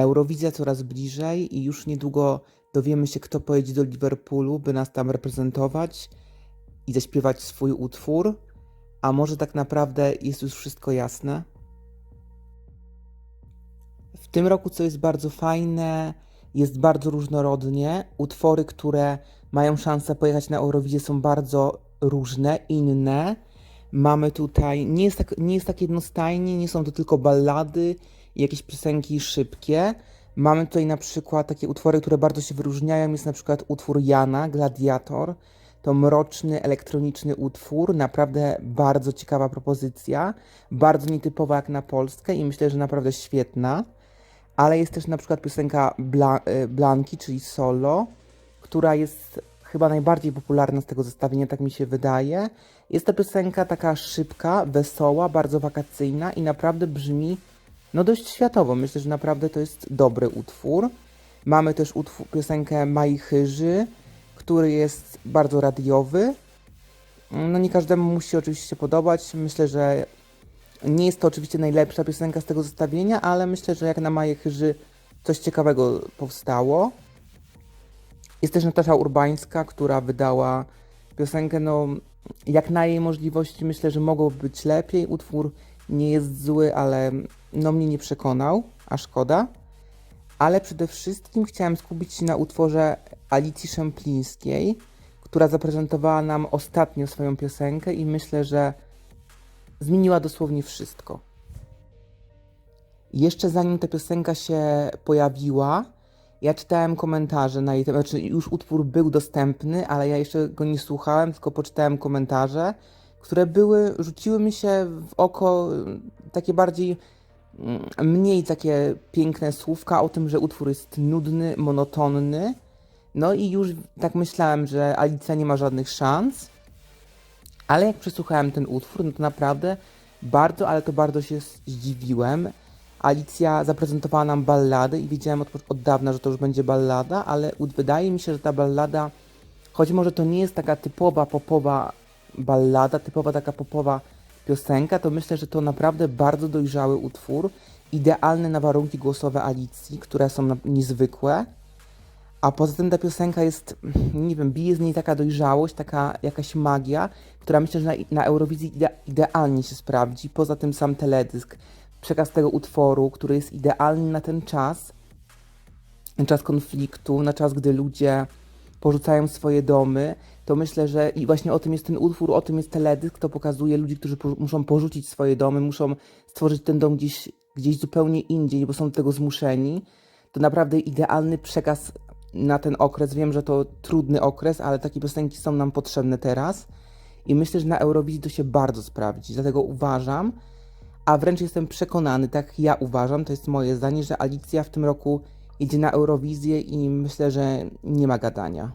Eurowizja coraz bliżej i już niedługo dowiemy się, kto pojedzie do Liverpoolu, by nas tam reprezentować i zaśpiewać swój utwór. A może tak naprawdę jest już wszystko jasne? W tym roku, co jest bardzo fajne, jest bardzo różnorodnie. Utwory, które mają szansę pojechać na Eurowizję, są bardzo różne, inne. Mamy tutaj, nie jest, tak, nie jest tak jednostajnie, nie są to tylko ballady i jakieś piosenki szybkie. Mamy tutaj na przykład takie utwory, które bardzo się wyróżniają. Jest na przykład utwór Jana, Gladiator. To mroczny, elektroniczny utwór. Naprawdę bardzo ciekawa propozycja. Bardzo nietypowa jak na Polskę i myślę, że naprawdę świetna. Ale jest też na przykład piosenka Bla y, Blanki, czyli solo, która jest chyba najbardziej popularna z tego zestawienia, tak mi się wydaje. Jest to piosenka taka szybka, wesoła, bardzo wakacyjna i naprawdę brzmi no dość światowo. Myślę, że naprawdę to jest dobry utwór. Mamy też utwór, piosenkę Mai Chyży, który jest bardzo radiowy. No nie każdemu musi oczywiście podobać. Myślę, że nie jest to oczywiście najlepsza piosenka z tego zestawienia, ale myślę, że jak na Maję Chyży coś ciekawego powstało. Jest też Natasza Urbańska, która wydała piosenkę, no jak na jej możliwości myślę, że mogło być lepiej. Utwór nie jest zły, ale no mnie nie przekonał, a szkoda. Ale przede wszystkim chciałem skupić się na utworze Alicji Szemplińskiej, która zaprezentowała nam ostatnio swoją piosenkę i myślę, że zmieniła dosłownie wszystko. Jeszcze zanim ta piosenka się pojawiła, ja czytałem komentarze na jej temat, znaczy już utwór był dostępny, ale ja jeszcze go nie słuchałem, tylko poczytałem komentarze, które były, rzuciły mi się w oko mm, takie bardziej, mm, mniej takie piękne słówka o tym, że utwór jest nudny, monotonny. No i już tak myślałem, że Alicja nie ma żadnych szans. Ale jak przesłuchałem ten utwór, no to naprawdę bardzo, ale to bardzo się zdziwiłem. Alicja zaprezentowała nam balladę i wiedziałem od, od dawna, że to już będzie ballada, ale wydaje mi się, że ta ballada, choć może to nie jest taka typowa popowa ballada, typowa taka popowa piosenka, to myślę, że to naprawdę bardzo dojrzały utwór, idealny na warunki głosowe Alicji, które są niezwykłe. A poza tym ta piosenka jest, nie wiem, bije z niej taka dojrzałość, taka jakaś magia, która myślę, że na, na Eurowizji ide, idealnie się sprawdzi. Poza tym sam teledysk, przekaz tego utworu, który jest idealny na ten czas, na czas konfliktu, na czas, gdy ludzie porzucają swoje domy, to myślę, że i właśnie o tym jest ten utwór, o tym jest teledysk, to pokazuje ludzi, którzy po, muszą porzucić swoje domy, muszą stworzyć ten dom gdzieś, gdzieś zupełnie indziej, bo są do tego zmuszeni. To naprawdę idealny przekaz na ten okres. Wiem, że to trudny okres, ale takie piosenki są nam potrzebne teraz. I myślę, że na Eurowizji to się bardzo sprawdzi. Dlatego uważam, a wręcz jestem przekonany, tak ja uważam, to jest moje zdanie, że Alicja w tym roku jedzie na Eurowizję i myślę, że nie ma gadania.